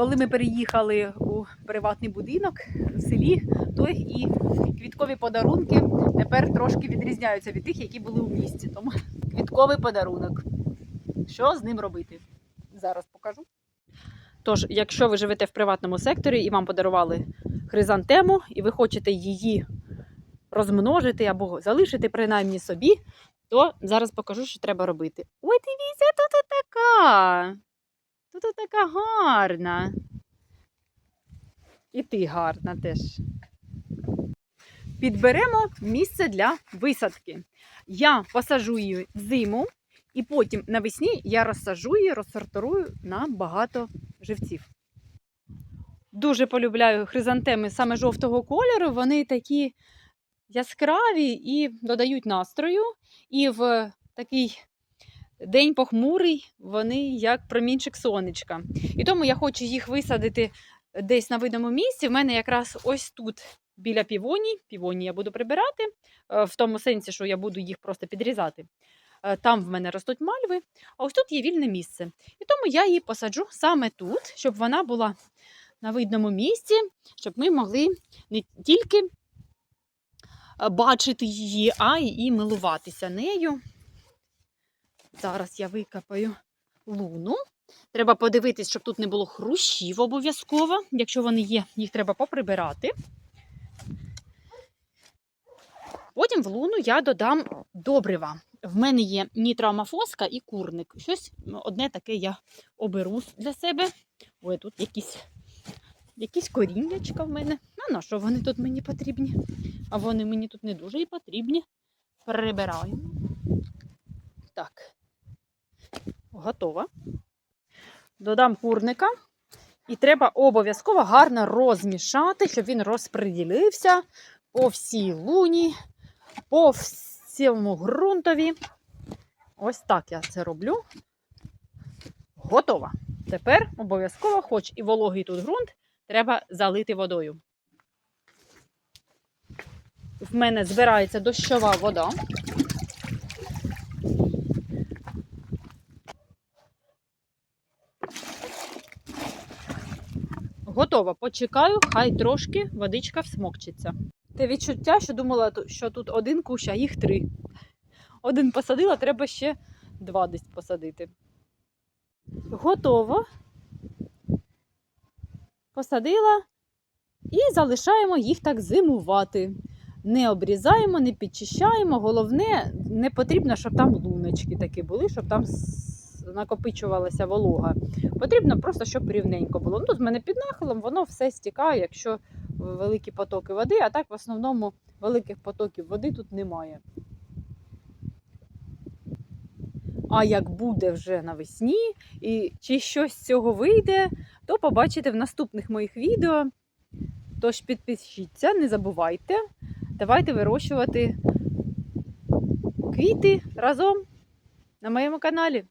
Коли ми переїхали у приватний будинок в селі, то і квіткові подарунки тепер трошки відрізняються від тих, які були у місті. Тому квітковий подарунок. Що з ним робити? Зараз покажу. Тож, якщо ви живете в приватному секторі і вам подарували хризантему, і ви хочете її розмножити або залишити принаймні собі, то зараз покажу, що треба робити. Ой, дивіться, тут така. Тут така гарна. І ти гарна теж. Підберемо місце для висадки. Я посажу її зиму, і потім навесні я розсажу її, розсортирую на багато живців. Дуже полюбляю хризантеми саме жовтого кольору. Вони такі яскраві і додають настрою. І в такий день похмурий вони як промінчик сонечка. І тому я хочу їх висадити десь на видному місці. В мене якраз ось тут біля півоні. Півоні я буду прибирати, е, в тому сенсі, що я буду їх просто підрізати. Е, Там в мене ростуть мальви, а ось тут є вільне місце. І тому я її посаджу саме тут, щоб вона була на видному місці, щоб ми могли не тільки е, бачити її, а й милуватися нею. Зараз я викопаю луну. Треба подивитись, щоб тут не було хрущів обов'язково. Якщо вони є, їх треба поприбирати. Потім в луну я додам добрива. В мене є нітроамофоска і курник. Щось одне таке я оберу для себе. Ой, тут якісь, якісь коріннячка в мене. А на що вони тут мені потрібні? А вони мені тут не дуже і потрібні. Перебираємо. Так. Готова. Додам курника. І треба обов'язково гарно розмішати, щоб він розподілився по всій луні, по всьому ґрунтові. Ось так я це роблю. Готова. Тепер обов'язково, хоч і вологий тут ґрунт, треба залити водою. В мене збирається дощова вода. Готово. Почекаю, хай трошки водичка всмокчиться. Те відчуття, що думала, що тут один кущ, а їх три. Один посадила, треба ще два десь посадити. Готово. Посадила і залишаємо їх так зимувати. Не обрізаємо, не підчищаємо. Головне, не потрібно, щоб там луночки такі були, щоб там накопичувалася волога. Потрібно просто, щоб рівненько було. Ну, в мене під нахилом воно все стікає, якщо великі потоки води, а так в основному великих потоків води тут немає. А як буде вже навесні, і чи щось з цього вийде, то побачите в наступних моїх відео. Тож підпишіться, не забувайте. Давайте вирощувати квіти разом на моєму каналі.